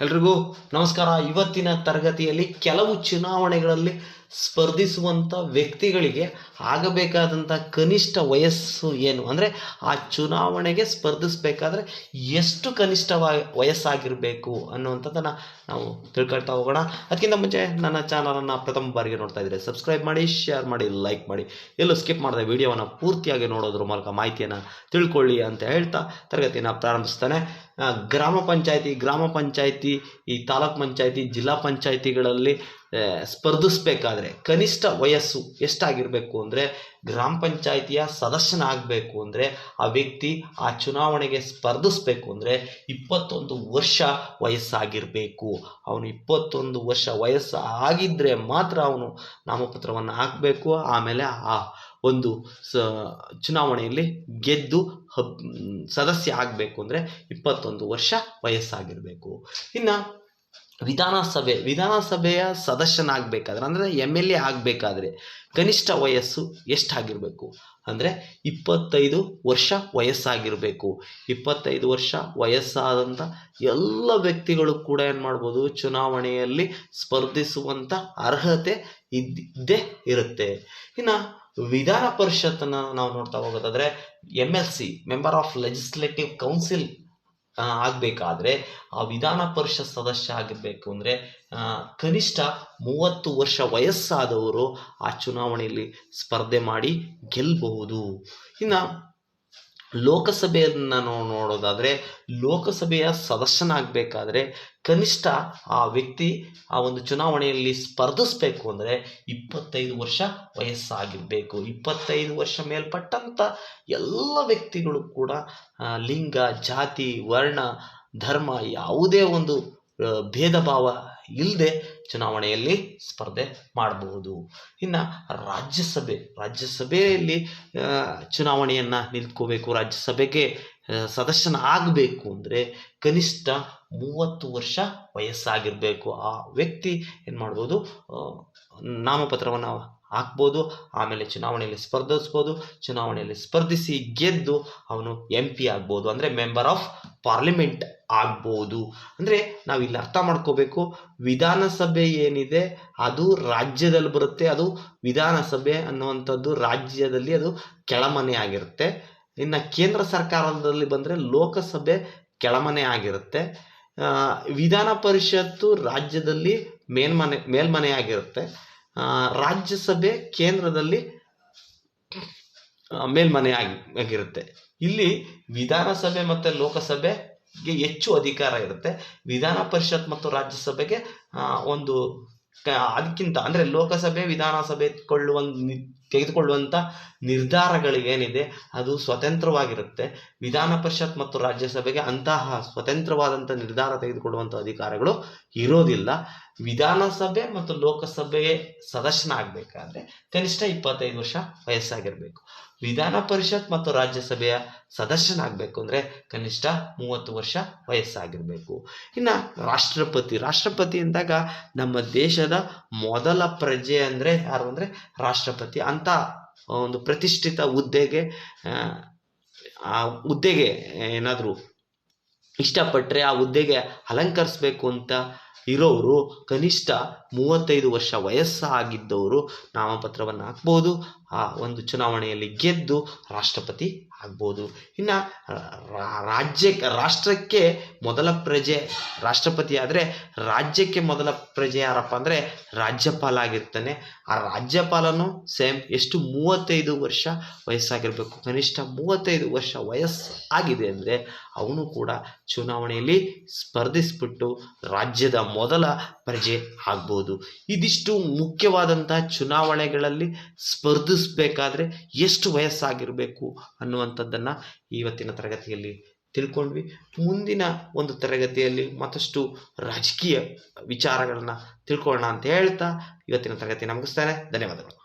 ಎಲ್ರಿಗೂ ನಮಸ್ಕಾರ. ಇವತ್ತಿನ ತರಗತಿಯಲ್ಲಿ ಕೆಲವು ಚುನಾವಣೆಗಳಲ್ಲಿ ಸ್ಪರ್ಧಿಸುವಂಥ ವ್ಯಕ್ತಿಗಳಿಗೆ ಆಗಬೇಕಾದಂಥ ಕನಿಷ್ಠ ವಯಸ್ಸು ಏನು? ಅಂದರೆ ಆ ಚುನಾವಣೆಗೆ ಸ್ಪರ್ಧಿಸಬೇಕಾದ್ರೆ ಎಷ್ಟು ಕನಿಷ್ಠ ವಯಸ್ಸಾಗಿರಬೇಕು ಅನ್ನುವಂಥದ್ದನ್ನು ನಾವು ತಿಳ್ಕೊಳ್ತಾ ಹೋಗೋಣ. ಅದಕ್ಕಿಂತ ಮುಂಚೆ ನನ್ನ ಚಾನಲನ್ನು ಪ್ರಥಮ ಬಾರಿಗೆ ನೋಡ್ತಾ ಇದ್ದರೆ ಸಬ್ಸ್ಕ್ರೈಬ್ ಮಾಡಿ ಶೇರ್ ಮಾಡಿ ಲೈಕ್ ಮಾಡಿ. ಎಲ್ಲೂ ಸ್ಕಿಪ್ ಮಾಡದೆ ವಿಡಿಯೋವನ್ನು ಪೂರ್ತಿಯಾಗಿ ನೋಡೋದ್ರ ಮೂಲಕ ಮಾಹಿತಿಯನ್ನು ತಿಳ್ಕೊಳ್ಳಿ ಅಂತ ಹೇಳ್ತಾ ತರಗತಿಯನ್ನು ಪ್ರಾರಂಭಿಸ್ತಾನೆ. ಗ್ರಾಮ ಪಂಚಾಯತಿ ಗ್ರಾಮ ಪಂಚಾಯತಿ, ಈ ತಾಲೂಕ್ ಪಂಚಾಯತಿ, ಜಿಲ್ಲಾ ಪಂಚಾಯತಿಗಳಲ್ಲಿ ಸ್ಪರ್ಧಿಸ್ಬೇಕಾದ್ರೆ ಕನಿಷ್ಠ ವಯಸ್ಸು ಎಷ್ಟಾಗಿರಬೇಕು ಅಂದರೆ ಗ್ರಾಮ ಪಂಚಾಯತಿಯ ಸದಸ್ಯನಾಗಬೇಕು ಅಂದರೆ ಆ ವ್ಯಕ್ತಿ ಆ ಚುನಾವಣೆಗೆ ಸ್ಪರ್ಧಿಸ್ಬೇಕು ಅಂದರೆ ಇಪ್ಪತ್ತೊಂದು ವರ್ಷ ವಯಸ್ಸಾಗಿರಬೇಕು. ಅವನು ಇಪ್ಪತ್ತೊಂದು ವರ್ಷ ವಯಸ್ಸು ಆಗಿದ್ದರೆ ಮಾತ್ರ ಅವನು ನಾಮಪತ್ರವನ್ನು ಹಾಕಬೇಕು. ಆಮೇಲೆ ಆ ಒಂದು ಸ, ಚುನಾವಣೆಯಲ್ಲಿ ಗೆದ್ದು ಸದಸ್ಯ ಆಗಬೇಕು ಅಂದರೆ ಇಪ್ಪತ್ತೊಂದು ವರ್ಷ ವಯಸ್ಸಾಗಿರಬೇಕು. ಇನ್ನು ವಿಧಾನಸಭೆ, ವಿಧಾನಸಭೆಯ ಸದಸ್ಯನಾಗಬೇಕಾದ್ರೆ, ಅಂದರೆ ಎಂ ಎಲ್ ಎ ಆಗಬೇಕಾದ್ರೆ ಕನಿಷ್ಠ ವಯಸ್ಸು ಎಷ್ಟಾಗಿರಬೇಕು? ಅಂದರೆ ಇಪ್ಪತ್ತೈದು ವರ್ಷ ವಯಸ್ಸಾಗಿರಬೇಕು. ಇಪ್ಪತ್ತೈದು ವರ್ಷ ವಯಸ್ಸಾದಂಥ ಎಲ್ಲ ವ್ಯಕ್ತಿಗಳು ಕೂಡ ಏನು ಮಾಡ್ಬೋದು? ಚುನಾವಣೆಯಲ್ಲಿ ಸ್ಪರ್ಧಿಸುವಂಥ ಅರ್ಹತೆ ಇದ್ದೇ ಇರುತ್ತೆ. ಇನ್ನು ವಿಧಾನ ಪರಿಷತ್ತನ್ನು ನಾವು ನೋಡ್ತಾ ಹೋಗೋದಾದ್ರೆ M L C member of legislative council ಆಗಬೇಕಾದ್ರೆ ಆ ವಿಧಾನ ಪರಿಷತ್ ಸದಸ್ಯ ಆಗಿರಬೇಕು ಅಂದರೆ ಕನಿಷ್ಠ ಮೂವತ್ತು ವರ್ಷ ವಯಸ್ಸಾದವರು ಆ ಚುನಾವಣೆಯಲ್ಲಿ ಸ್ಪರ್ಧೆ ಮಾಡಿ ಗೆಲ್ಲಬಹುದು ಇನ್ನು ಲೋಕಸಭೆಯನ್ನು ನಾವು ನೋಡೋದಾದರೆ ಲೋಕಸಭೆಯ ಸದಸ್ಯನಾಗಬೇಕಾದ್ರೆ ಕನಿಷ್ಠ ಆ ವ್ಯಕ್ತಿ ಆ ಒಂದು ಚುನಾವಣೆಯಲ್ಲಿ ಸ್ಪರ್ಧಿಸಬೇಕು ಅಂದರೆ ಇಪ್ಪತ್ತೈದು ವರ್ಷ ವಯಸ್ಸಾಗಿರಬೇಕು. ಇಪ್ಪತ್ತೈದು ವರ್ಷ ಮೇಲ್ಪಟ್ಟಂಥ ಎಲ್ಲ ವ್ಯಕ್ತಿಗಳು ಕೂಡ ಲಿಂಗ, ಜಾತಿ, ವರ್ಣ, ಧರ್ಮ ಯಾವುದೇ ಒಂದು ಭೇದ ಭಾವ ಇಲ್ಲದೆ ಚುನಾವಣೆಯಲ್ಲಿ ಸ್ಪರ್ಧೆ ಮಾಡಬಹುದು. ಇನ್ನು ರಾಜ್ಯಸಭೆ, ರಾಜ್ಯಸಭೆಯಲ್ಲಿ ಚುನಾವಣೆಯನ್ನು ನಿಂತ್ಕೋಬೇಕು ರಾಜ್ಯಸಭೆಗೆ ಸದಸ್ಯನ ಆಗಬೇಕು ಅಂದರೆ ಕನಿಷ್ಠ ಮೂವತ್ತು ವರ್ಷ ವಯಸ್ಸಾಗಿರಬೇಕು. ಆ ವ್ಯಕ್ತಿ ಏನು ಮಾಡ್ಬೋದು ನಾಮಪತ್ರವನ್ನು ಹಾಕ್ಬೋದು, ಆಮೇಲೆ ಚುನಾವಣೆಯಲ್ಲಿ ಸ್ಪರ್ಧಿಸ್ಬೋದು, ಚುನಾವಣೆಯಲ್ಲಿ ಸ್ಪರ್ಧಿಸಿ ಗೆದ್ದು ಅವನು ಎಂ ಪಿ ಆಗ್ಬೋದು. ಅಂದರೆ ಮೆಂಬರ್ ಆಫ್ ಪಾರ್ಲಿಮೆಂಟ್ ಆಗ್ಬೋದು. ಅಂದರೆ ನಾವು ಇಲ್ಲಿ ಅರ್ಥ ಮಾಡ್ಕೋಬೇಕು, ವಿಧಾನಸಭೆ ಏನಿದೆ ಅದು ರಾಜ್ಯದಲ್ಲಿ ಬರುತ್ತೆ, ಅದು ವಿಧಾನಸಭೆ ಅನ್ನುವಂಥದ್ದು ರಾಜ್ಯದಲ್ಲಿ ಅದು ಕೆಳಮನೆ ಆಗಿರುತ್ತೆ. ಇನ್ನು ಕೇಂದ್ರ ಸರ್ಕಾರದಲ್ಲಿ ಬಂದರೆ ಲೋಕಸಭೆ ಕೆಳಮನೆ ಆಗಿರುತ್ತೆ. ವಿಧಾನ ಪರಿಷತ್ತು ರಾಜ್ಯದಲ್ಲಿ ಮೇಲ್ಮನೆ ಮೇಲ್ಮನೆ ಆಗಿರುತ್ತೆ. ರಾಜ್ಯಸಭೆ ಕೇಂದ್ರದಲ್ಲಿ ಮೇಲ್ಮನೆ ಆಗಿ, ಆಗಿರುತ್ತೆ. ಇಲ್ಲಿ ವಿಧಾನಸಭೆ ಮತ್ತು ಲೋಕಸಭೆಗೆ ಹೆಚ್ಚು ಅಧಿಕಾರ ಇರುತ್ತೆ. ವಿಧಾನ ಪರಿಷತ್ ಮತ್ತು ರಾಜ್ಯಸಭೆಗೆ ಒಂದು ಅದಕ್ಕಿಂತ ಅಂದರೆ ಲೋಕಸಭೆ ವಿಧಾನಸಭೆ ಕೊಳ್ಳುವ ತೆಗೆದುಕೊಳ್ಳುವಂಥ ನಿರ್ಧಾರಗಳು ಏನಿದೆ ಅದು ಸ್ವತಂತ್ರವಾಗಿರುತ್ತೆ. ವಿಧಾನ ಪರಿಷತ್ ಮತ್ತು ರಾಜ್ಯಸಭೆಗೆ ಅಂತಹ ಸ್ವತಂತ್ರವಾದಂಥ ನಿರ್ಧಾರ ತೆಗೆದುಕೊಳ್ಳುವಂಥ ಅಧಿಕಾರಗಳು ಇರೋದಿಲ್ಲ. ವಿಧಾನಸಭೆ ಮತ್ತು ಲೋಕಸಭೆಗೆ ಸದಸ್ಯನಾಗಬೇಕಾದ್ರೆ ಕನಿಷ್ಠ ಇಪ್ಪತ್ತೈದು ವರ್ಷ ವಯಸ್ಸಾಗಿರಬೇಕು. ವಿಧಾನ ಪರಿಷತ್ ಮತ್ತು ರಾಜ್ಯಸಭೆಯ ಸದಸ್ಯನಾಗಬೇಕು ಅಂದರೆ ಕನಿಷ್ಠ ಮೂವತ್ತು ವರ್ಷ ವಯಸ್ಸಾಗಿರಬೇಕು. ಇನ್ನು ರಾಷ್ಟ್ರಪತಿ ರಾಷ್ಟ್ರಪತಿ ಅಂದಾಗ ನಮ್ಮ ದೇಶದ ಮೊದಲ ಪ್ರಜೆ ಅಂದರೆ ಯಾರು ಅಂದರೆ ರಾಷ್ಟ್ರಪತಿ. ಅಂತ ಒಂದು ಪ್ರತಿಷ್ಠಿತ ಹುದ್ದೆಗೆ ಆ, ಹುದ್ದೆಗೆ ಏನಾದರೂ ಇಷ್ಟಪಟ್ಟರೆ ಆ ಹುದ್ದೆಗೆ ಅಲಂಕರಿಸಬೇಕು ಅಂತ ಇರೋರು ಕನಿಷ್ಠ ಮೂವತ್ತೈದು ವರ್ಷ ವಯಸ್ಸಾಗಿದ್ದವರು ನಾಮಪತ್ರವನ್ನು ಹಾಕ್ಬೋದು. ಆ ಒಂದು ಚುನಾವಣೆಯಲ್ಲಿ ಗೆದ್ದು ರಾಷ್ಟ್ರಪತಿ ಆಗ್ಬೋದು. ಇನ್ನು ರಾಜ್ಯ, ರಾಷ್ಟ್ರಕ್ಕೆ ಮೊದಲ ಪ್ರಜೆ ರಾಷ್ಟ್ರಪತಿ ಆದರೆ ರಾಜ್ಯಕ್ಕೆ ಮೊದಲ ಪ್ರಜೆ ಯಾರಪ್ಪ ಅಂದರೆ ರಾಜ್ಯಪಾಲ ಆಗಿರ್ತಾನೆ. ಆ ರಾಜ್ಯಪಾಲನು ಸೇಮ್ ಎಷ್ಟು ಮೂವತ್ತೈದು ವರ್ಷ ವಯಸ್ಸಾಗಿರಬೇಕು. ಕನಿಷ್ಠ ಮೂವತ್ತೈದು ವರ್ಷ ವಯಸ್ಸು ಆಗಿದೆ ಅಂದರೆ ಅವನು ಕೂಡ ಚುನಾವಣೆಯಲ್ಲಿ ಸ್ಪರ್ಧಿಸ್ಬಿಟ್ಟು ರಾಜ್ಯದ ಮೊದಲ ಪ್ರಜೆ ಆಗ್ಬೋದು. ಇದಿಷ್ಟು ಮುಖ್ಯವಾದಂತಹ ಚುನಾವಣೆಗಳಲ್ಲಿ ಸ್ಪರ್ಧಿಸಬೇಕಾದ್ರೆ ಎಷ್ಟು ವಯಸ್ಸಾಗಿರಬೇಕು ಅನ್ನುವಂಥದ್ದನ್ನು ಇವತ್ತಿನ ತರಗತಿಯಲ್ಲಿ ತಿಳ್ಕೊಂಡ್ವಿ. ಮುಂದಿನ ಒಂದು ತರಗತಿಯಲ್ಲಿ ಮತ್ತಷ್ಟು ರಾಜಕೀಯ ವಿಚಾರಗಳನ್ನು ತಿಳ್ಕೊಳ್ಳೋಣ ಅಂತ ಹೇಳ್ತಾ ಇವತ್ತಿನ ತರಗತಿ ನಮಗಿಸ್ತಾರೆ ಧನ್ಯವಾದಗಳು.